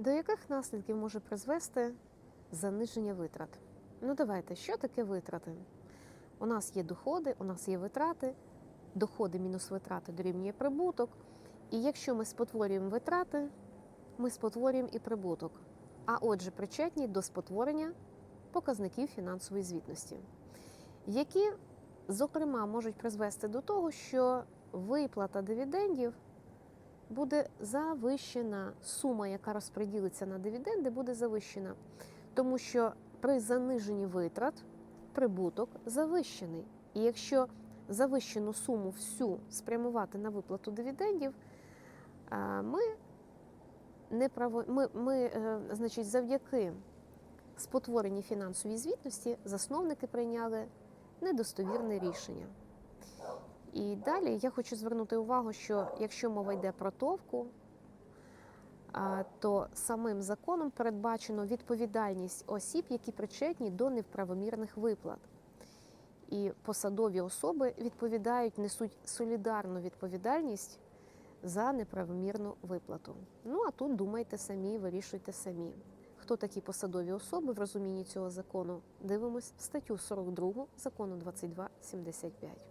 До яких наслідків може призвести заниження витрат? Ну давайте, що таке витрати? У нас є доходи, у нас є витрати, доходи мінус витрати дорівнює прибуток. І якщо ми спотворюємо витрати, ми спотворюємо і прибуток. А отже, причетні до спотворення показників фінансової звітності, які, зокрема, можуть призвести до того, що виплата дивідендів буде завищена. Сума, яка розподілиться на дивіденди, буде завищена. Тому що при заниженні витрат прибуток завищений. І якщо завищену суму всю спрямувати на виплату дивідендів, ми, не право, ми, ми е, значить, завдяки спотвореній фінансовій звітності засновники прийняли недостовірне рішення. І далі я хочу звернути увагу, що якщо мова йде про товку, то самим законом передбачено відповідальність осіб, які причетні до неправомірних виплат. І посадові особи відповідають, несуть солідарну відповідальність за неправомірну виплату. Ну а тут думайте самі, вирішуйте самі. Хто такі посадові особи в розумінні цього закону? Дивимось статтю 42 закону 2275.